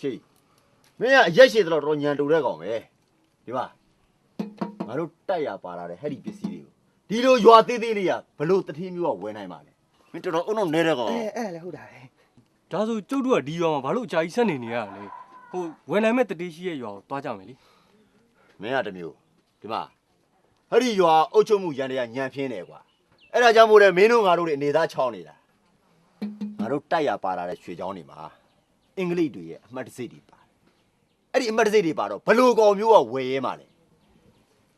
ရှေ့မင်းကအရက်ရှည်တော့တော်တော်ညံတူတဲ့ကောင်ပဲဒီမှာငါတို့တိုက်ရပါလာတဲ့ဟဲ့ဒီပစ္စည်းတွေကိုဒီလိုရွာသေးသေးလေးကဘလို့တတိမျိုးကဝယ်နိုင်ပါလဲမင်းတော်တော်အုံတော့နေတဲ့ကောင်အဲအဲ့လည်းဟုတ်တာပဲဒါဆိုကျုပ်တို့ကဒီရွာမှာဘာလို့အကြာကြီးဆက်နေနေရလဲဟိုဝန်နိုင်မဲ့တတိရှိရဲ့ရွာကိုသွားကြမယ်လေမင်းကတစ်မျိုးဒီမှာဟဲ့ဒီရွာအုတ်ချုပ်မှုရန်တရားညံပြင်းတယ်ကွာအဲ့ဒါကြောင့်မို့လဲမင်းတို့ငါတို့တွေအနေသားချောင်းနေတာငါတို့တိုက်ရပါလာတဲ့ရွှေချောင်းတွေမှာ အင်္ဂလိပ်တွေရဲ့အမှတ်တစိတ်တွေပါတယ်အဲ့ဒီအမှတ်တစိတ်တွေပါတော့ဘလို့ကောင်မျိုးကဝယ်ရဲမှာလဲ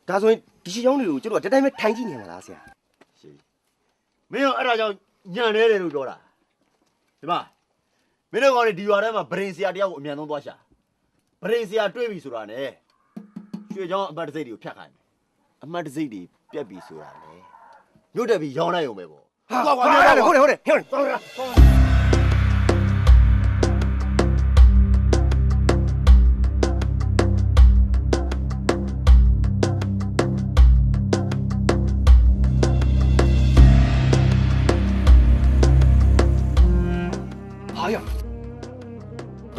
ဒါဆိုရင်ဒီရှေးချောင်းတွေကိုကျွန်တော်ကတတိုင်းပဲထိုင်ကြည့်နေမှာလားဆရာရှိမင်းကအဲ့ဒါကြောင့်ညံနေတယ်လို့ပြောတာဒီမှာမင်းတို့ကောင်တွေဒီရွာထဲမှာဗရင်ဆရာတယောက်ကိုအမြန်ဆုံးသွားရှာဗရင်ဆရာတွေ့ပြီဆိုတာနဲ့ရွှေချောင်းအမှတ်တစိတ်တွေကိုဖြတ်ခိုင်းမယ်အမှတ်တစိတ်တွေပြက်ပြီဆိုတာလေညှို့တက်ပြီးရောင်းလိုက်ရုံပဲပေါ့ဟာဟုတ်တယ်ဟုတ်တယ်ဟုတ်တယ်ဟုတ်တယ်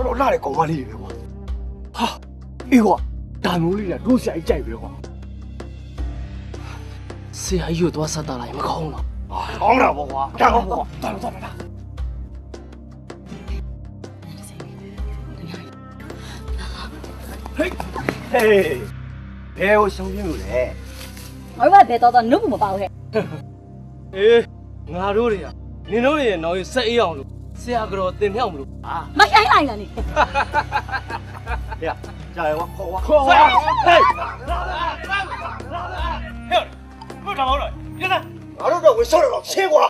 တော်တော်လာတဲ့ကောင်မလေးတွေပဲကွာဟာအေးကွာဒါမျိုးလေးကတို့ဆရာကြီးကြိုက်ပဲကွာဆရာကြီးကိုသွားဆက်တာလိုက်မကောင်းတော့ကောင်းတာပေါ့ကွာဒါကောင်းပေါ့တော်တော်တော်ဟေးဟေးဘယ်ကိုရှုံးပြလို့လဲငါတို့ကဘယ်တော့တော့နှုတ်မပေါ့ခဲ့အေးငါတို့တွေကနင်တို့တွေရဲ့နောက်ရဆက်အေးအောင်လို့ ဆရာကတော့တင်မြောက်မလို့အာမဆိုင်လိုက်လားနေဟေ့ကြာရွာခေါ်ဝါခေါ်ဟေးဟဲ့ဘုရားမောင်တော့ရလားငါတို့တော့ဝေဆော့တော့ရှင်းကွာ